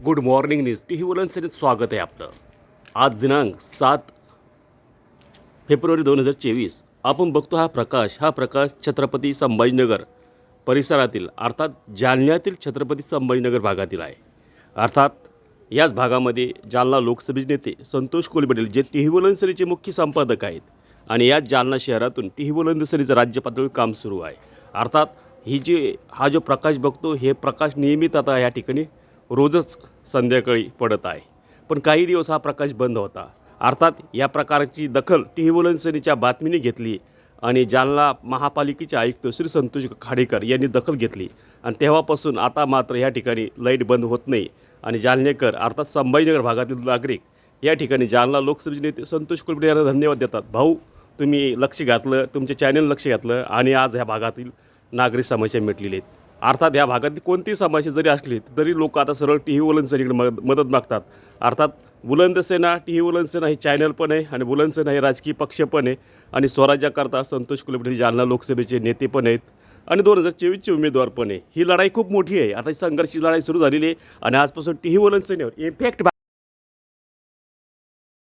Good morning news. T V वलनसेनेत स्वागत आहे आपलं. आज दिनांक सात फेब्रुवारी दोन हजार चोवीस. आपण बघतो हा प्रकाश हा प्रकाश छत्रपती संभाजीनगर परिसरातील अर्थात जालन्यातील छत्रपती संभाजीनगर भागातील आहे. अर्थात याच भागामध्ये जालना लोकसभेचे नेते संतोष कोलबेडील जे टी व्ही वलनसेनेचे मुख्य संपादक आहेत. आणि याच जालना शहरातून टी व्ही वलनसेनेचं राज्य पातळीवर काम सुरू आहे. अर्थात ही जी हा जो प्रकाश बघतो हे प्रकाश नियमित आता या ठिकाणी रोजच संध्याकाळी पडत आहे. पण काही दिवस हा प्रकाश बंद होता. अर्थात या प्रकारची दखल टी व्ही वलनसरीच्या बातमीने घेतली आणि जालना महापालिकेचे आयुक्त श्री संतोष खाडेकर यांनी दखल घेतली. आणि तेव्हापासून आता मात्र या ठिकाणी लाइट बंद होत नाही आणि जालनेकर अर्थात संभाजीनगर भागातील नागरिक या ठिकाणी जालना लोकसभेचे नेते संतोष कुलकर्णी यांना धन्यवाद देतात. भाऊ तुम्ही लक्ष घातलं तुमचे चॅनल लक्ष घातलं आणि आज ह्या भागातील नागरिक समस्या मिटलेली आहेत. अर्थात या भागातली कोणती समस्या जरी असली तरी लोक आता सरळ टी व्ही वलनसेनेकडे मदत मदत मागतात. अर्थात बुलंद सेना टी व्ही बुलंद सेना हे चॅनल पण आहे आणि बुलंद सेना हे राजकीय पक्ष पण आहे आणि स्वराज्याकरता संतोष कुलकर्णी जालना लोकसभेचे नेते पण आहेत आणि दोन हजार चोवीसचे उमेदवार पण आहे. ही लढाई खूप मोठी आहे. आता ही संघर्षाची लढाई सुरू झालेली आहे आणि आजपासून टी व्ही वलंद सेनेवर इफेक्ट